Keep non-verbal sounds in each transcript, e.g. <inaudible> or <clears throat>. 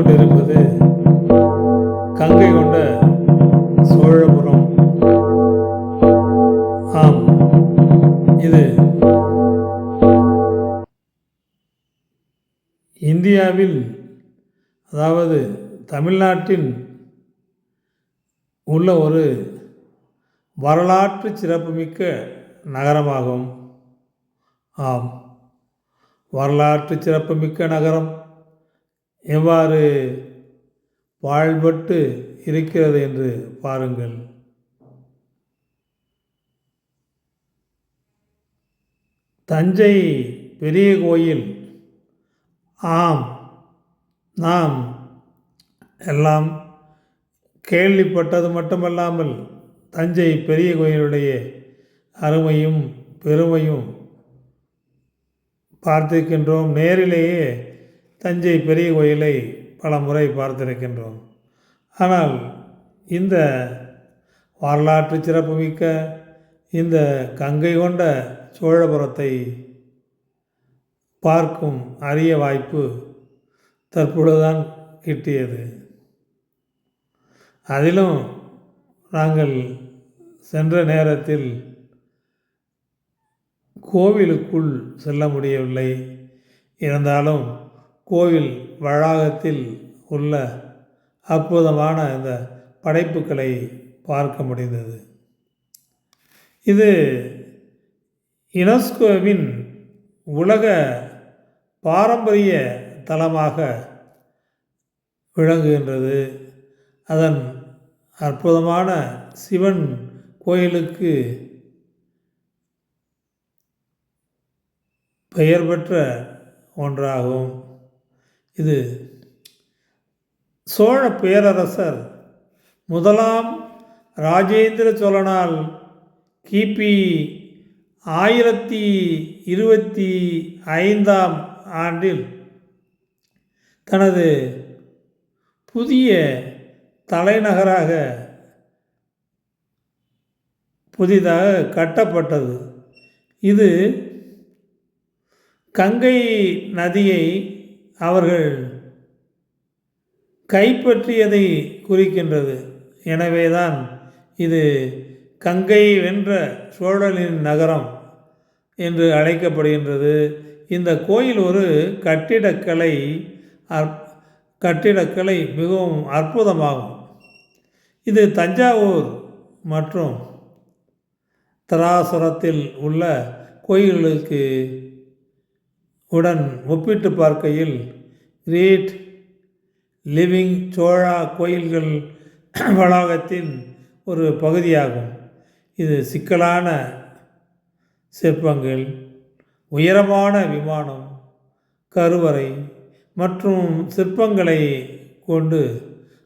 கொண்டிருப்பது கங்கை கொண்ட சோழபுரம். ஆம் இது இந்தியாவில் அதாவது தமிழ்நாட்டின் உள்ள ஒரு வரலாற்று சிறப்புமிக்க நகரமாகும். ஆம் வரலாற்று சிறப்புமிக்க நகரம். எவ்வாறு வாழ்பட்டு இருக்கிறது என்று பாருங்கள். தஞ்சை பெரிய கோயில். ஆம் நாம் எல்லாம் கேள்விப்பட்டது மட்டுமல்லாமல் தஞ்சை பெரிய கோயிலுடைய அருமையும் பெருமையும் பார்த்திருக்கின்றோம். நேரிலேயே தஞ்சை பெரிய கோயிலை பல முறை பார்த்திருக்கின்றோம். ஆனால் இந்த வரலாற்று சிறப்புமிக்க இந்த கங்கை கொண்ட சோழபுரத்தை பார்க்கும் அரிய வாய்ப்பு தற்பொழுதுதான் கிட்டியது. அதிலும் நாங்கள் சென்ற நேரத்தில் கோவிலுக்குள் செல்ல முடியவில்லை. இருந்தாலும் கோவில் வளாகத்தில் உள்ள அற்புதமான இந்த படைப்புகளை பார்க்க முடிந்தது. இது யுனெஸ்கோவின் உலக பாரம்பரிய தலமாக விளங்குகின்றது. அதன் அற்புதமான சிவன் கோயிலுக்கு பெயர் பெற்ற ஒன்றாகும். இது சோழ பேரரசர் முதலாம் ராஜேந்திர சோழனால் கிபி ஆயிரத்தி இருபத்தி ஐந்தாம் ஆண்டில் தனது புதிய தலைநகராக புதிதாக கட்டப்பட்டது. இது கங்கை நதியை அவர்கள் கைப்பற்றியதை குறிக்கின்றது. எனவேதான் இது கங்கை வென்ற சோழனின் நகரம் என்று அழைக்கப்படுகின்றது. இந்த கோயில் ஒரு கட்டிடக்கலை அற் கட்டிடக்கலை மிகவும் அற்புதமாகும். இது தஞ்சாவூர் மற்றும் தராசுரத்தில் உள்ள கோயில்களுக்கு உடன் ஒப்பிட்டு பார்க்கையில் கிரேட் லிவிங் சோழா கோயில்கள் <clears throat> வளாகத்தின் ஒரு பகுதியாகும். இது சிக்கலான சிற்பங்கள் உயரமான விமானம் கருவறை மற்றும் சிற்பங்களை கொண்டு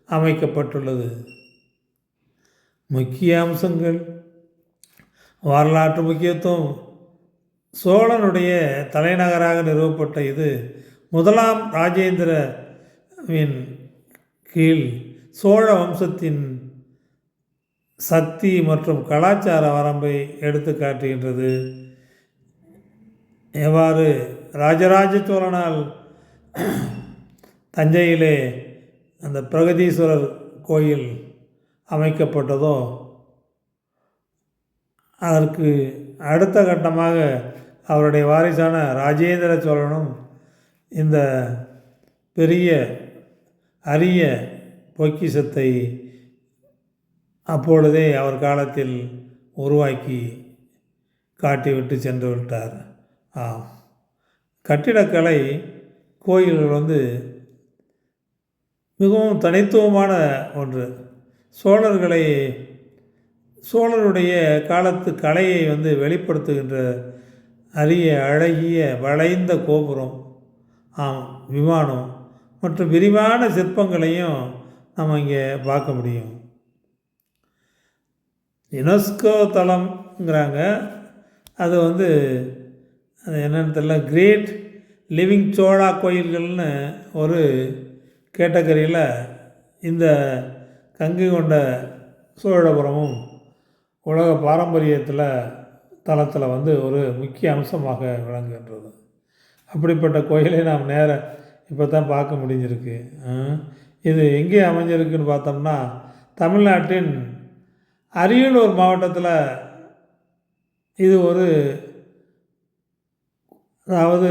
அமைக்கப்பட்டுள்ளது. முக்கிய அம்சங்கள் வரலாற்று முக்கியத்துவம் சோழனுடைய தலைநகராக நிறுவப்பட்ட இது முதலாம் ராஜேந்திரவின் கீழ் சோழ வம்சத்தின் சக்தி மற்றும் கலாச்சார வரம்பை எடுத்து காட்டுகின்றது. எவ்வாறு ராஜராஜ சோழனால் தஞ்சையிலே அந்த பிரகதீஸ்வரர் கோயில் அமைக்கப்பட்டதோ அதற்கு அடுத்த கட்டமாக அவருடைய வாரிசான ராஜேந்திர சோழனும் இந்த பெரிய அரிய பொக்கிசத்தை அப்பொழுதே அவர் காலத்தில் உருவாக்கி காட்டிவிட்டு சென்று விட்டார். ஆம். கட்டிடக்கலை கோயில்கள் வந்து மிகவும் தனித்துவமான ஒன்று. சோழர்களை சோழருடைய காலத்து கலையை வந்து வெளிப்படுத்துகின்ற அரிய அழகிய வளைந்த கோபுரம். ஆம் விமானம் மற்றும் விரிவான சிற்பங்களையும் நம்ம இங்கே பார்க்க முடியும். யுனெஸ்கோ தலம்ங்கிறாங்க அது வந்து அது என்னென்னு தெரியல கிரேட் லிவிங் சோழா கோயில்கள்னு ஒரு கேட்டகரியில் இந்த கங்கை கொண்ட சோழபுரமும் உலக பாரம்பரியத்தில் தளத்தில் வந்து ஒரு முக்கிய அம்சமாக விளங்குகின்றது. அப்படிப்பட்ட கோயிலை நாம் நேர இப்போ தான் பார்க்க முடிஞ்சிருக்கு. இது எங்கே அமைஞ்சிருக்குன்னு பார்த்தோம்னா தமிழ்நாட்டின் அரியலூர் மாவட்டத்தில் இது ஒரு அதாவது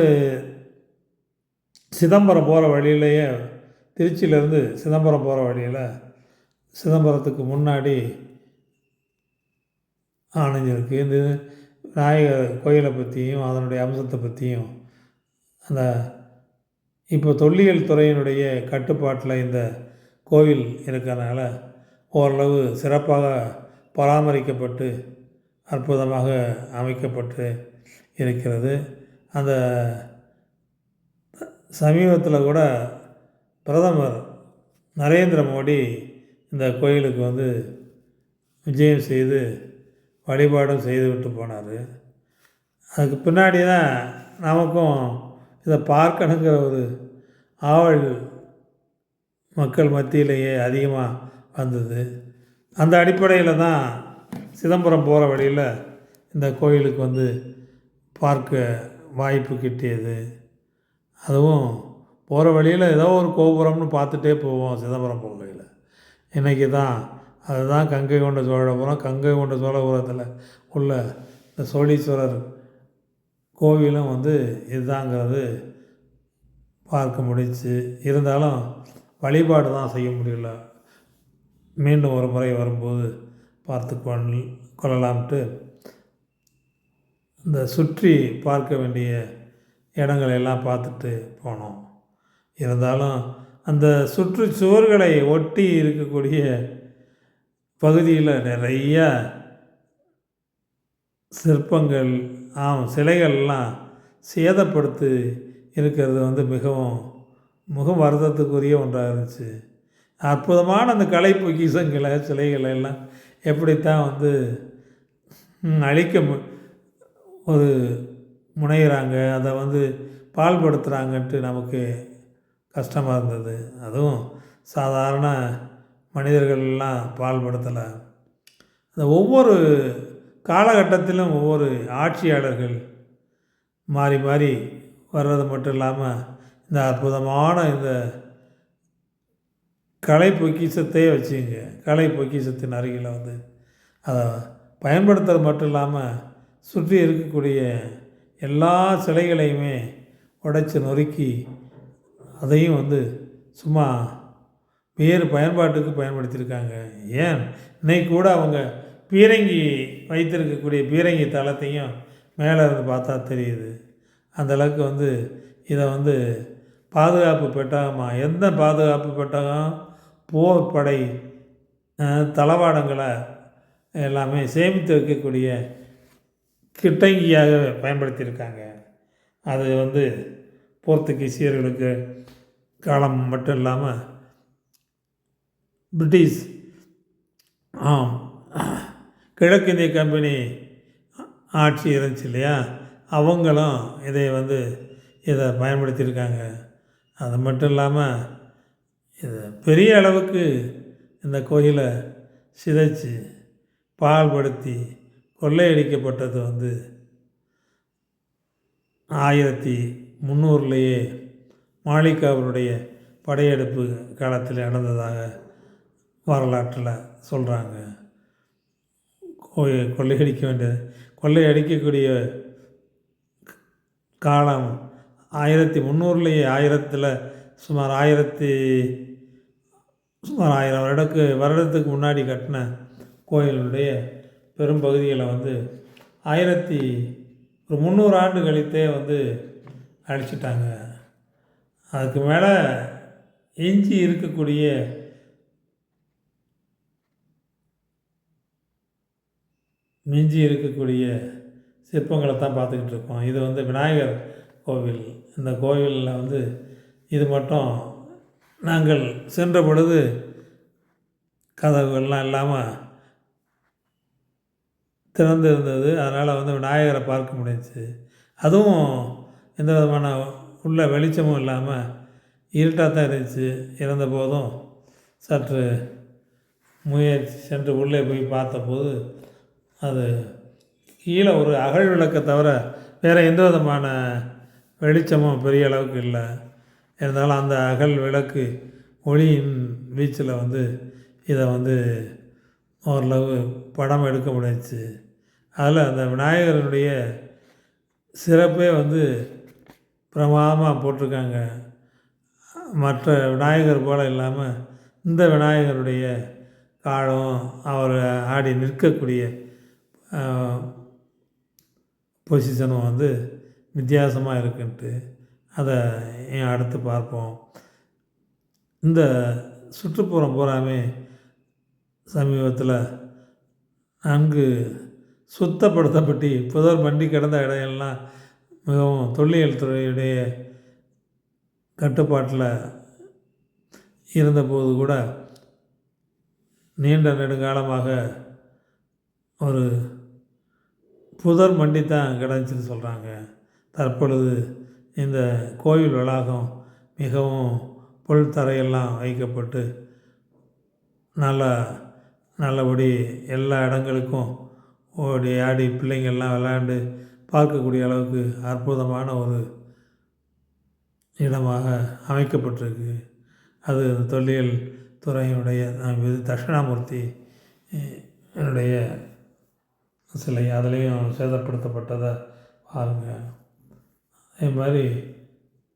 சிதம்பரம் போகிற வழியிலேயே திருச்சியிலேருந்து சிதம்பரம் போகிற வழியில் சிதம்பரத்துக்கு முன்னாடி அமைஞ்சிருக்கு இந்த விநாயகர் கோயிலை பற்றியும் அதனுடைய அம்சத்தை பற்றியும் அந்த இப்போ தொல்லியல் துறையினுடைய கட்டுப்பாட்டில் இந்த கோவில் இருக்கிறதுனால ஓரளவு சிறப்பாக பராமரிக்கப்பட்டு அற்புதமாக அமைக்கப்பட்டு இருக்கிறது. அந்த சமீபத்தில் கூட பிரதமர் நரேந்திர மோடி இந்த கோயிலுக்கு வந்து விஜயம் செய்து வழிபாடும் செய்துவிட்டு போனார். அதுக்கு பின்னாடி தான் நமக்கும் இதை பார்க்கணுங்கிற ஒரு ஆவல் மக்கள் மத்தியிலேயே அதிகமாக வந்தது. அந்த அடிப்படையில் தான் சிதம்பரம் போகிற வழியில் இந்த கோயிலுக்கு வந்து பார்க்க வாய்ப்பு கிட்டியது. அதுவும் போகிற வழியில் ஏதோ ஒரு கோபுரம்னு பார்த்துட்டே போவோம் சிதம்பரம் போகையில். இன்றைக்கி தான் அதுதான் கங்கை கொண்ட சோழபுரம் கங்கை கொண்ட சோழபுரத்தில் உள்ள இந்த சோழீஸ்வரர் கோவிலும் வந்து இதுதாங்கிறது பார்க்க முடிச்சு இருந்தாலும் வழிபாடு தான் செய்ய முடியல. மீண்டும் ஒரு முறை வரும்போது பார்த்து கொள் கொள்ளலாம்ட்டு இந்த சுற்றி பார்க்க வேண்டிய இடங்களை எல்லாம் பார்த்துட்டு போனோம். இருந்தாலும் அந்த சுற்றுச்சுவர்களை ஒட்டி இருக்கக்கூடிய பகுதியில் நிறைய சிற்பங்கள் ஆம் சிலைகள்லாம் சேதப்படுத்தி இருக்கிறது வந்து மிகவும் மிக வருத்தத்துக்குரிய ஒன்றாக இருந்துச்சு. அற்புதமான அந்த கலை பொக்கிசங்களை சிலைகளை எல்லாம் எப்படித்தான் வந்து அழிக்க மு ஒரு முனைகிறாங்க அதை வந்து பால்படுத்துகிறாங்கன்ட்டு நமக்கு கஷ்டமாக இருந்தது. அதுவும் சாதாரண மனிதர்கள்லாம் பால்படுத்தலை. அந்த ஒவ்வொரு காலகட்டத்திலும் ஒவ்வொரு ஆட்சியாளர்கள் மாறி மாறி வர்றது மட்டும் இல்லாமல் இந்த அற்புதமான இந்த கலை பொக்கிஷத்தையே வச்சுங்க. கலை பொக்கிஷத்தின் அருகில் வந்து அதை பயன்படுத்துறது மட்டும் இல்லாமல் சுற்றி இருக்கக்கூடிய எல்லா சிலைகளையுமே உடைச்சி நொறுக்கி அதையும் வந்து சும்மா வேறு பயன்பாட்டுக்கு பயன்படுத்தியிருக்காங்க. ஏன்? இன்னைக்கு கூட அவங்க பீரங்கி வைத்திருக்கக்கூடிய பீரங்கி தளத்தையும் மேலே இருந்து பார்த்தா தெரியுது. அந்த அளவுக்கு வந்து இதை வந்து பாதுகாப்பு பெட்டகமாக எந்த பாதுகாப்பு பெட்டகம்? போர் படை தளவாடங்களை எல்லாமே சேமித்து வைக்கக்கூடிய கிட்டங்கியாக பயன்படுத்தியிருக்காங்க. அது வந்து போர்த்துகீசியர்களுக்கு காலம் மட்டும் இல்லாமல் பிரிட்டிஷ் ஆம் கிழக்கிந்திய கம்பெனி ஆட்சி இருந்துச்சு இல்லையா? அவங்களும் இதை வந்து இதை பயன்படுத்தியிருக்காங்க. அது மட்டும் இல்லாமல் இது பெரிய அளவுக்கு இந்த கோயிலை சிதைச்சு பால்படுத்தி கொள்ளையடிக்கப்பட்டது வந்து ஆயிரத்தி முந்நூறுலேயே மாளிகாவருடைய படையெடுப்பு காலத்தில் நடந்ததாக வரலாற்றில் சொல்கிறாங்க கோயில் கொள்ளையடிக்க வேண்டிய கொள்ளையடிக்கக்கூடிய காலம் ஆயிரத்தி முந்நூறுலேயே ஆயிரத்தில் சுமார் ஆயிரத்தி சுமார் ஆயிரம் வருடக்கு வருடத்துக்கு முன்னாடி கட்டின கோயிலுடைய பெரும்பகுதிகளை வந்து ஆயிரத்தி ஒரு முந்நூறு ஆண்டு கழித்தே வந்து அழிச்சிட்டாங்க. அதுக்கு மேலே எஞ்சி இருக்கக்கூடிய மிஞ்சி இருக்கக்கூடிய சிற்பங்களை தான் பார்த்துக்கிட்டு இருக்கோம். இது வந்து விநாயகர் கோவில். இந்த கோவிலில் வந்து இது மட்டும் நாங்கள் சென்ற பொழுது கதவுகள்லாம் இல்லாமல் திறந்து இருந்தது அதனால் வந்து விநாயகரை பார்க்க முடிஞ்சிச்சு. அதுவும் எந்த விதமான உள்ள வெளிச்சமும் இல்லாமல் இருட்டாக தான் இருந்துச்சு. இருந்த போதும் சற்று முயற்சி சென்று உள்ளே போய் பார்த்தபோது அது கீழே ஒரு அகல் விளக்கை தவிர வேறு எந்த விதமான வெளிச்சமும் பெரிய அளவுக்கு இல்லை. இருந்தாலும் அந்த அகல் விளக்கு ஒளியின் வீச்சில் வந்து இதை வந்து ஓரளவு படம் எடுக்க முடிஞ்சுச்சு. அதில் அந்த விநாயகரனுடைய சிறப்பே வந்து பிரமாதமாக போட்டிருக்காங்க. மற்ற விநாயகர் போல் இல்லாமல் இந்த விநாயகருடைய காலம் அவர் ஆடி நிற்கக்கூடிய பொசிஷனும் வந்து வித்தியாசமாக இருக்குன்ட்டு அதை ஏன் அடுத்து பார்ப்போம். இந்த சுற்றுப்புறம் பூராமே சமீபத்தில் நன்கு சுத்தப்படுத்தப்பட்டு புதர் மண்டி கிடந்த இடையெல்லாம் மிகவும் தொல்லியல் துறையுடைய கட்டுப்பாட்டில் இருந்தபோது கூட நீண்ட நெடுங்காலமாக ஒரு புதர் மண்டி தான் கிடச்சின்னு சொல்கிறாங்க தற்பொழுது இந்த கோவில் வளாகம் மிகவும் புல் தரையெல்லாம் வைக்கப்பட்டு நல்லா நல்லபடி எல்லா இடங்களுக்கும் ஓடி ஆடி பிள்ளைங்கள்லாம் விளையாண்டு பார்க்கக்கூடிய அளவுக்கு அற்புதமான ஒரு இடமாக அமைக்கப்பட்டிருக்கு. அது தொல்லியல் துறையினுடைய இது தட்சிணாமூர்த்தி என்னுடைய சிலை அதுலேயும் சேதப்படுத்தப்பட்டதை பாருங்கள் அதே மாதிரி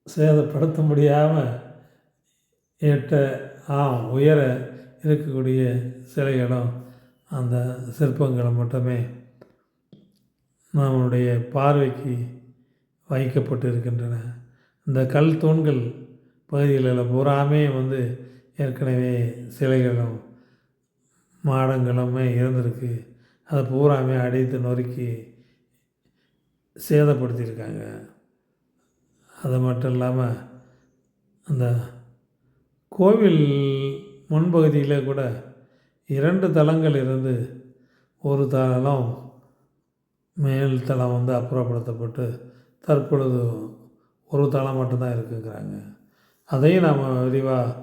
சேதப்படுத்த முடியாமல் எட்ட ஆ உயர இருக்கக்கூடிய சிலைகளும் அந்த சிற்பங்களை மட்டுமே நம்முடைய பார்வைக்கு வைக்கப்பட்டு இருக்கின்றன இந்த கல் தூண்கள் பகுதிகளில் பூராமே வந்து ஏற்கனவே சிலைகளும் மாடங்களுமே இருந்திருக்கு. அதை பூராமே அடித்து நொறுக்கி சேதப்படுத்தியிருக்காங்க. அது மட்டும் இல்லாமல் அந்த கோவில் முன்பகுதியில் கூட இரண்டு தளங்கள் இருந்து ஒரு தளம் மேல் தளம் வந்து அப்புறப்படுத்தப்பட்டு தற்பொழுது ஒரு தளம் மட்டும்தான் இருக்குங்கிறாங்க. அதையும் நாம் விரிவாக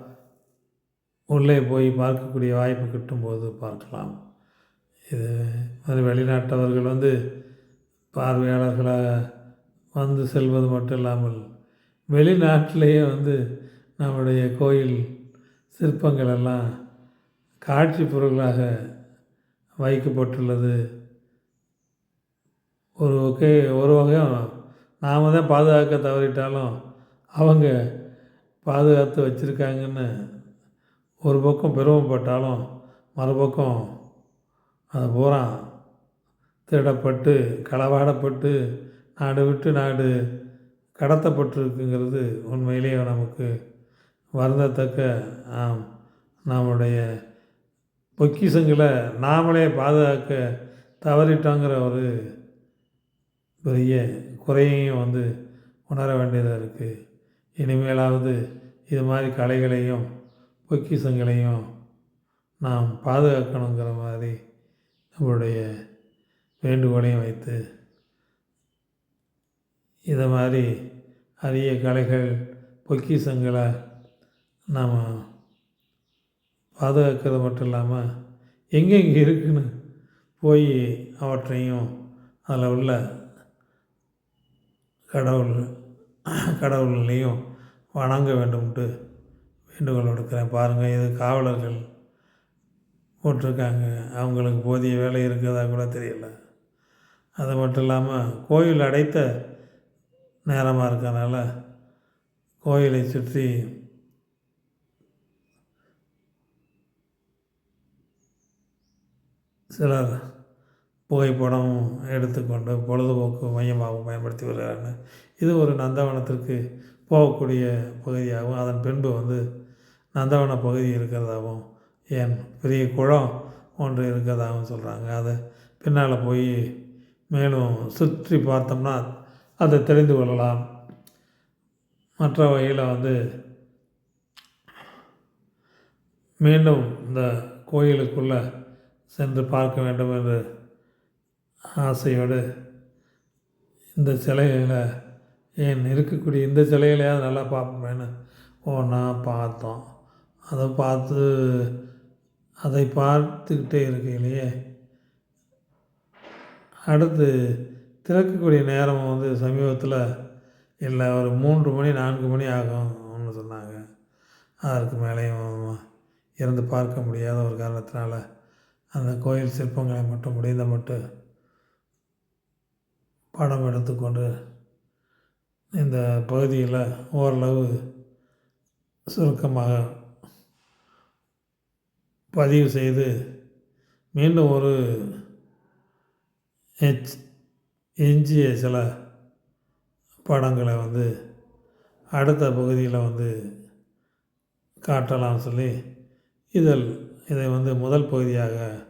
உள்ளே போய் பார்க்கக்கூடிய வாய்ப்பு கிட்டும்போது பார்க்கலாம். இது மாதிரி வெளிநாட்டவர்கள் வந்து பார்வையாளர்களாக வந்து செல்வது மட்டும் இல்லாமல் வெளிநாட்டிலேயே வந்து நம்முடைய கோயில் சிற்பங்கள் எல்லாம் காட்சி பொருளாக வைக்கப்பட்டுள்ளது. ஒரு வகை ஒரு வகையும் நாம் தான் பாதுகாக்க தவறிட்டாலும் அவங்க பாதுகாத்து வச்சுருக்காங்கன்னு ஒரு பக்கம் பெருமைப்பட்டாலும் மறுபக்கம் அது பூரா திருடப்பட்டு களவாடப்பட்டு நாடு விட்டு நாடு கடத்தப்பட்டிருக்குங்கிறது உண்மையிலேயே நமக்கு வருந்தத்தக்க ஆம். நம்முடைய பொக்கிசங்களை நாமளே பாதுகாக்க தவறிட்டோங்கிற ஒரு பெரிய குறையையும் வந்து உணர வேண்டியதாக இருக்குது இனிமேலாவது இது மாதிரி கலைகளையும் பொக்கிஷங்களையும் நாம் பாதுகாக்கணுங்கிற மாதிரி நம்மளுடைய வேண்டுகோளையும் வைத்து இதை மாதிரி அரிய கலைகள் பொக்கிஷங்களை நாம் பாதுகாக்கிறது மட்டும் இல்லாமல் எங்கெங்கே இருக்குன்னு போய் அவற்றையும் அதில் உள்ள கடவுள் கடவுள்களையும் வணங்க வேண்டும்ட்டு வேண்டுகோள் எடுக்கிறேன் பாருங்கள் இது காவலர்கள் போட்டிருக்காங்க. அவங்களுக்கு போதிய வேலை இருக்கிறதா கூட தெரியல. அது மட்டும் இல்லாமல் கோயில் அடைத்த நேரமாக இருக்கனால கோயிலை சுற்றி சிலர் புகைப்படம் எடுத்துக்கொண்டு பொழுதுபோக்கு மையமாகவும் பயன்படுத்தி வருகிறாங்க இது ஒரு நந்தவனத்திற்கு போகக்கூடிய பகுதியாகவும் அதன் பின்பு வந்து நந்தவன பகுதி இருக்கிறதாகவும் ஏன் பெரிய குளம் ஒன்று இருக்கிறதாகவும் சொல்கிறாங்க அதை பின்னால் போய் மேலும் சுற்றி பார்த்தோம்னா அதை தெரிந்து கொள்ளலாம். மற்ற வகையில் வந்து மீண்டும் இந்த கோயிலுக்குள்ளே சென்று பார்க்க வேண்டும் என்று ஆசையோடு இந்த சிலையில் ஏன் இருக்கக்கூடிய இந்த சிலையிலையாவது நல்லா பார்ப்போமேனு ஒன்றா பார்த்தோம். அதை பார்த்து அதை பார்த்துக்கிட்டே இருக்கையிலேயே அடுத்து திறக்கக்கூடிய நேரம் வந்து சமீபத்தில் இல்லை ஒரு மூன்று மணி நான்கு மணி ஆகும்னு சொன்னாங்க. அதற்கு மேலேயும் இருந்து பார்க்க முடியாத ஒரு காரணத்தினால அந்த கோயில் சிற்பங்களை மட்டும் முடிந்த மட்டும் படம் எடுத்துக்கொண்டு இந்த பகுதியில் ஓரளவு சுருக்கமாக பதிவு செய்து மீண்டும் ஒரு எச் எஞ்சிய சில படங்களை வந்து அடுத்த பகுதியில் வந்து காட்டலாம் சொல்லி இதில் இதை வந்து முதல் பகுதியாக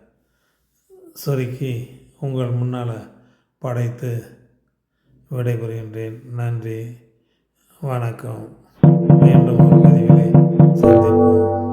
சுருக்கி உங்கள் முன்னால் படைத்து விடைபெறுகின்றேன். நன்றி. வணக்கம். மீண்டும் ஒரு பதிவிலை சந்திப்போம்.